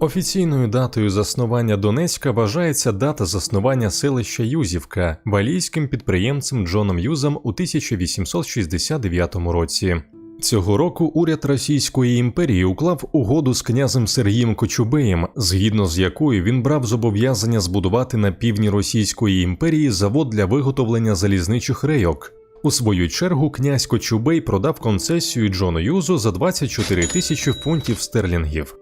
Офіційною датою заснування Донецька вважається дата заснування селища Юзівка валійським підприємцем Джоном Юзом у 1869 році. Цього року уряд Російської імперії уклав угоду з князем Сергієм Кочубеєм, згідно з якою він брав зобов'язання збудувати на півдні Російської імперії завод для виготовлення залізничих рейок. У свою чергу князь Кочубей продав концесію Джону Юзу за 24 тисячі фунтів стерлінгів.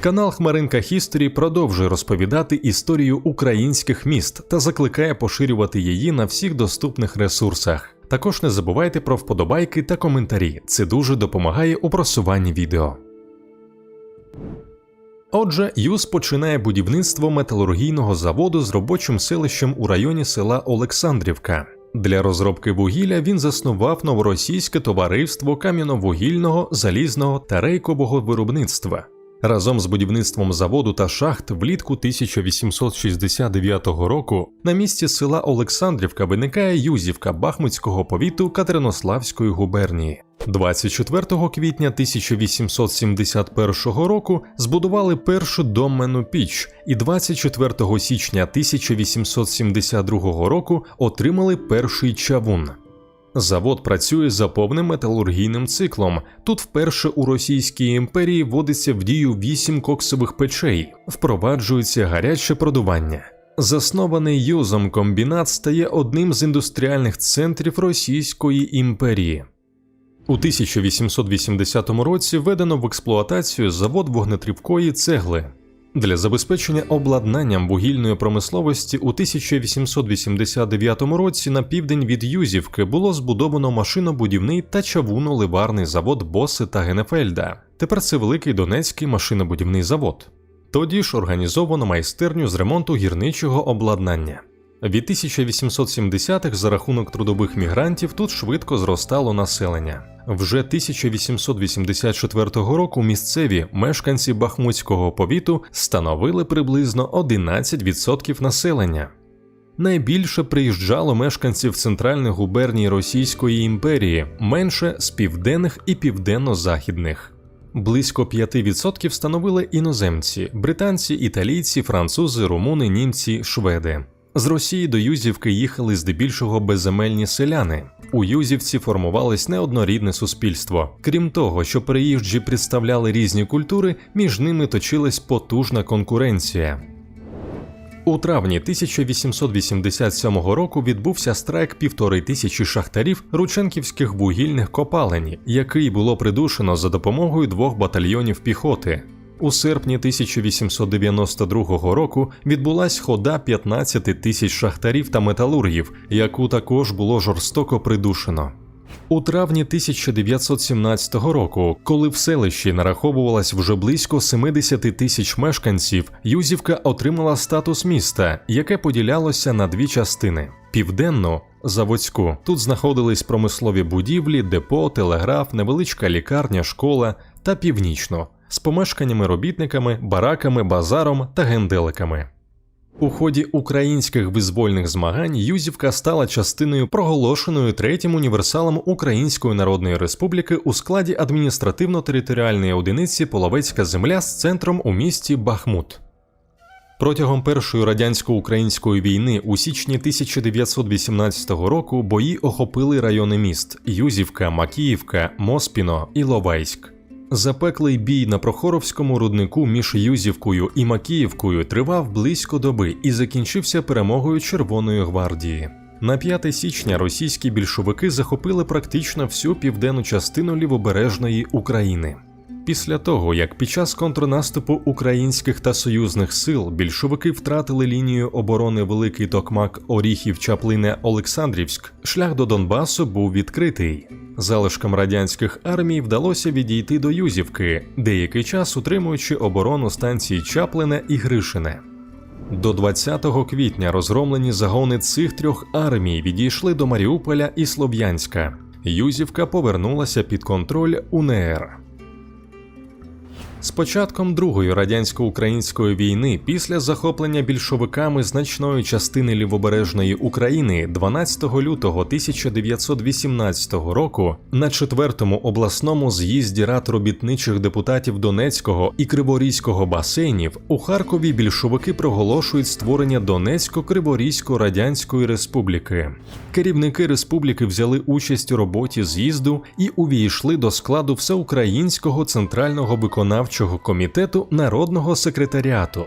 Канал Хмаринка Хісторі продовжує розповідати історію українських міст та закликає поширювати її на всіх доступних ресурсах. Також не забувайте про вподобайки та коментарі, це дуже допомагає у просуванні відео. Отже, ЮЗ починає будівництво металургійного заводу з робочим селищем у районі села Олександрівка. Для розробки вугілля він заснував новоросійське товариство кам'яновугільного, залізного та рейкового виробництва. Разом з будівництвом заводу та шахт влітку 1869 року на місці села Олександрівка виникає Юзівка Бахмутського повіту Катеринославської губернії. 24 квітня 1871 року збудували першу доменну піч, і 24 січня 1872 року отримали перший чавун. Завод працює за повним металургійним циклом. Тут вперше у Російській імперії вводиться в дію вісім коксових печей, впроваджується гаряче продування. Заснований юзом комбінат стає одним з індустріальних центрів Російської імперії. У 1880 році введено в експлуатацію завод вогнетрівкої цегли. Для забезпечення обладнанням вугільної промисловості у 1889 році на південь від Юзівки було збудовано машинобудівний та чавуно-ливарний завод Боси та Генефельда. Тепер це великий Донецький машинобудівний завод. Тоді ж організовано майстерню з ремонту гірничого обладнання. Від 1870-х за рахунок трудових мігрантів тут швидко зростало населення. Вже 1884 року місцеві мешканці Бахмутського повіту становили приблизно 11% населення. Найбільше приїжджало мешканців центральних губерній Російської імперії, менше з південних і південно-західних. Близько 5% становили іноземці британці, італійці, французи, румуни, німці, шведи. З Росії до Юзівки їхали здебільшого безземельні селяни. У Юзівці формувалось неоднорідне суспільство. Крім того, що переїжджі представляли різні культури, між ними точилась потужна конкуренція. У травні 1887 року відбувся страйк півтори тисячі шахтарів Рученківських вугільних копалень, який було придушено за допомогою двох батальйонів піхоти. У серпні 1892 року відбулась хода 15 тисяч шахтарів та металургів, яку також було жорстоко придушено. У травні 1917 року, коли в селищі нараховувалось вже близько 70 тисяч мешканців, Юзівка отримала статус міста, яке поділялося на дві частини: південну заводську. Тут знаходились промислові будівлі, депо, телеграф, невеличка лікарня, школа та північну з помешканнями робітниками, бараками, базаром та генделиками. У ході українських визвольних змагань Юзівка стала частиною проголошеної третім універсалом Української Народної Республіки у складі адміністративно-територіальної одиниці Половецька земля з центром у місті Бахмут. Протягом Першої радянсько-української війни у січні 1918 року бої охопили райони міст Юзівка, Макіївка, Моспіно і Ловайськ. Запеклий бій на Прохоровському руднику між Юзівкою і Макіївкою тривав близько доби і закінчився перемогою Червоної гвардії. На 5 січня російські більшовики захопили практично всю південну частину лівобережної України. Після того, як під час контрнаступу українських та союзних сил більшовики втратили лінію оборони Великий Токмак Оріхів Чаплине Олександрівськ, шлях до Донбасу був відкритий. Залишкам радянських армій вдалося відійти до Юзівки, деякий час утримуючи оборону станції Чаплине і Гришине. До 20 квітня розгромлені загони цих трьох армій відійшли до Маріуполя і Слов'янська. Юзівка повернулася під контроль УНР. З початком Другої радянсько-української війни, після захоплення більшовиками значної частини лівобережної України 12 лютого 1918 року на четвертому обласному з'їзді рад робітничих депутатів Донецького і Криворізького басейнів у Харкові більшовики проголошують створення Донецько-Криворізько радянської республіки. Керівники республіки взяли участь у роботі з'їзду і увійшли до складу Всеукраїнського центрального виконавчого комітету народного секретаріату.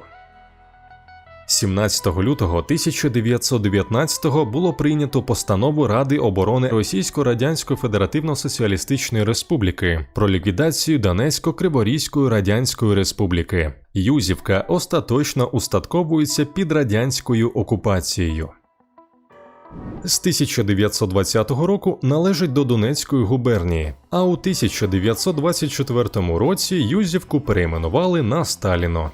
17 лютого 1919-го було прийнято постанову Ради оборони Російсько-Радянської Федеративно-Соціалістичної Республіки про ліквідацію Донецько-Криворізької Радянської Республіки. Юзівка остаточно устатковується під радянською окупацією. З 1920 року належить до Донецької губернії, а у 1924 році Юзівку перейменували на Сталіно.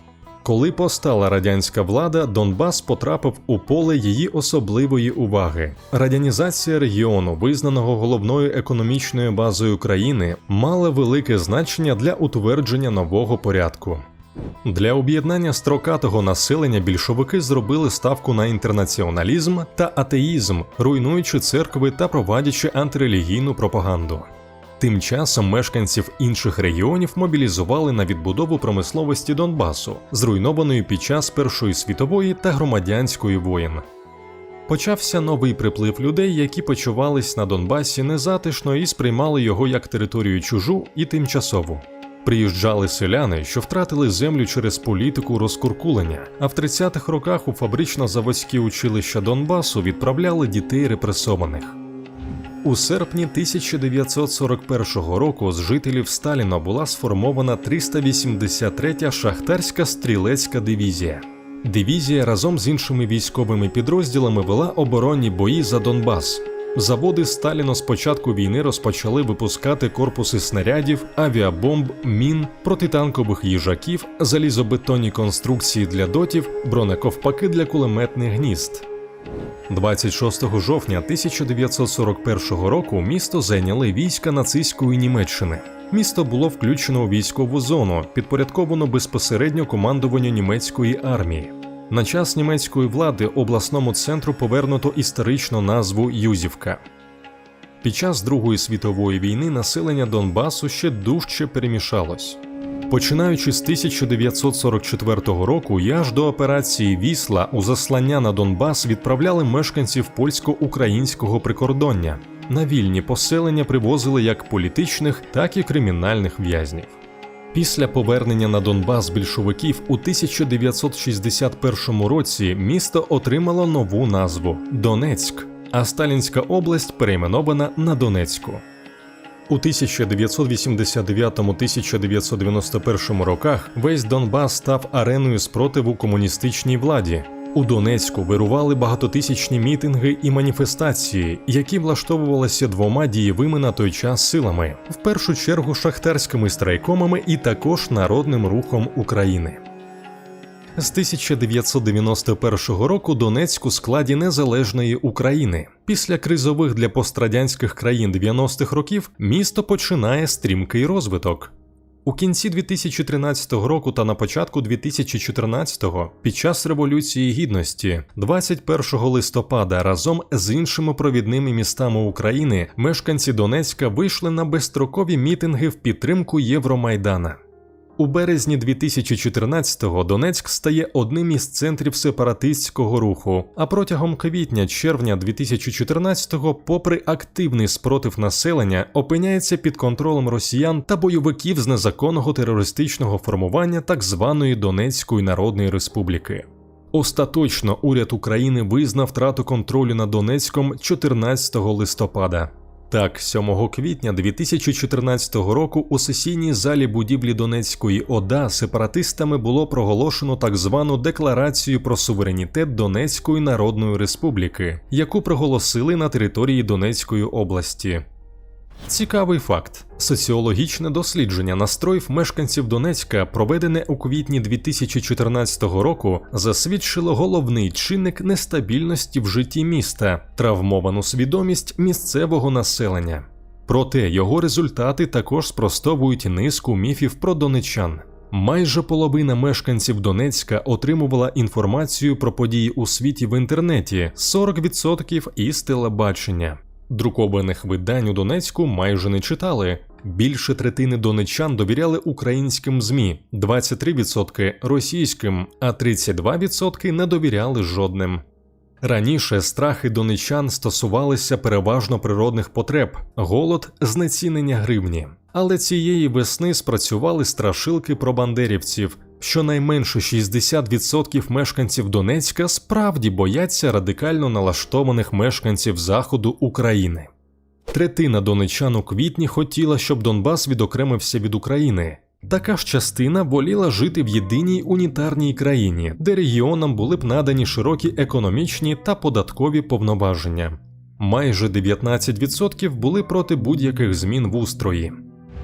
Коли постала радянська влада, Донбас потрапив у поле її особливої уваги. Радянізація регіону, визнаного головною економічною базою країни, мала велике значення для утвердження нового порядку. Для об'єднання строкатого населення більшовики зробили ставку на інтернаціоналізм та атеїзм, руйнуючи церкви та проводячи антирелігійну пропаганду. Тим часом мешканців інших регіонів мобілізували на відбудову промисловості Донбасу, зруйнованої під час Першої світової та громадянської воєн. Почався новий приплив людей, які почувались на Донбасі незатишно і сприймали його як територію чужу і тимчасову. Приїжджали селяни, що втратили землю через політику розкуркулення, а в 30-х роках у фабрично-заводські училища Донбасу відправляли дітей репресованих. У серпні 1941 року з жителів Сталіна була сформована 383-я шахтарська стрілецька дивізія. Дивізія разом з іншими військовими підрозділами вела оборонні бої за Донбас. Заводи Сталіно з початку війни розпочали випускати корпуси снарядів, авіабомб, мін, протитанкових їжаків, залізобетонні конструкції для дотів, бронековпаки для кулеметних гнізд. 26 жовтня 1941 року місто зайняли війська нацистської Німеччини. Місто було включено у військову зону, підпорядковано безпосередньо командуванню німецької армії. На час німецької влади обласному центру повернуто історичну назву Юзівка. Під час Другої світової війни населення Донбасу ще дужче перемішалось. Починаючи з 1944 року і аж до операції Вісла у заслання на Донбас відправляли мешканців польсько-українського прикордоння. На вільні поселення привозили як політичних, так і кримінальних в'язнів. Після повернення на Донбас більшовиків у 1961 році місто отримало нову назву Донецьк, а Сталінська область перейменована на Донецьку. У 1989-1991 роках весь Донбас став ареною спротиву комуністичній владі. У Донецьку вирували багатотисячні мітинги і маніфестації, які влаштовувалися двома дієвими на той час силами, в першу чергу шахтарськими страйкомами і також народним рухом України. З 1991 року Донецьк у складі незалежної України. Після кризових для пострадянських країн 90-х років місто починає стрімкий розвиток. У кінці 2013 року та на початку 2014-го, під час Революції Гідності, 21 листопада, разом з іншими провідними містами України, мешканці Донецька вийшли на безстрокові мітинги в підтримку Євромайдана. У березні 2014-го Донецьк стає одним із центрів сепаратистського руху. А протягом квітня-червня 2014-го, попри активний спротив населення, опиняється під контролем росіян та бойовиків з незаконного терористичного формування так званої Донецької Народної Республіки. Остаточно уряд України визнав втрату контролю над Донецьком 14 листопада. Так, 7 квітня 2014 року у сесійній залі будівлі Донецької ОДА сепаратистами було проголошено так звану Декларацію про суверенітет Донецької Народної Республіки, яку проголосили на території Донецької області. Цікавий факт: соціологічне дослідження настроїв мешканців Донецька, проведене у квітні 2014 року, засвідчило головний чинник нестабільності в житті міста, травмовану свідомість місцевого населення. Проте його результати також спростовують низку міфів про донечан. Майже половина мешканців Донецька отримувала інформацію про події у світі в інтернеті, 40% із телебачення. Друкованих видань у Донецьку майже не читали. Більше третини донечан довіряли українським ЗМІ, 23% російським, а 32% не довіряли жодним. Раніше страхи донечан стосувалися переважно природних потреб, голод, знецінення гривні. Але цієї весни спрацювали страшилки про бандерівців. Щонайменше 60% мешканців Донецька справді бояться радикально налаштованих мешканців заходу України. Третина донечан у квітні хотіла, щоб Донбас відокремився від України. Така ж частина воліла жити в єдиній унітарній країні, де регіонам були б надані широкі економічні та податкові повноваження. Майже 19% були проти будь-яких змін в устрої.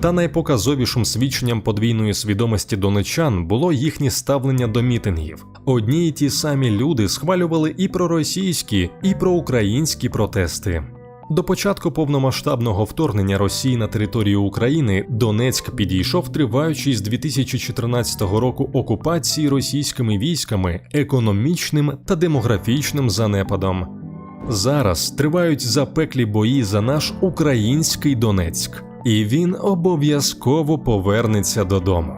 Та найпоказовішим свідченням подвійної свідомості донечан було їхнє ставлення до мітингів. Одні й ті самі люди схвалювали і проросійські, і проукраїнські протести. До початку повномасштабного вторгнення Росії на територію України Донецьк підійшов триваючий з 2014 року окупації російськими військами економічним та демографічним занепадом. Зараз тривають запеклі бої за наш український Донецьк, і він обов'язково повернеться додому.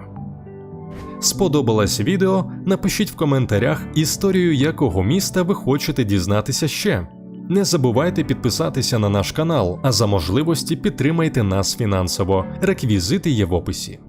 Сподобалось відео? Напишіть в коментарях історію якого міста ви хочете дізнатися ще. Не забувайте підписатися на наш канал, а за можливості підтримайте нас фінансово. Реквізити є в описі.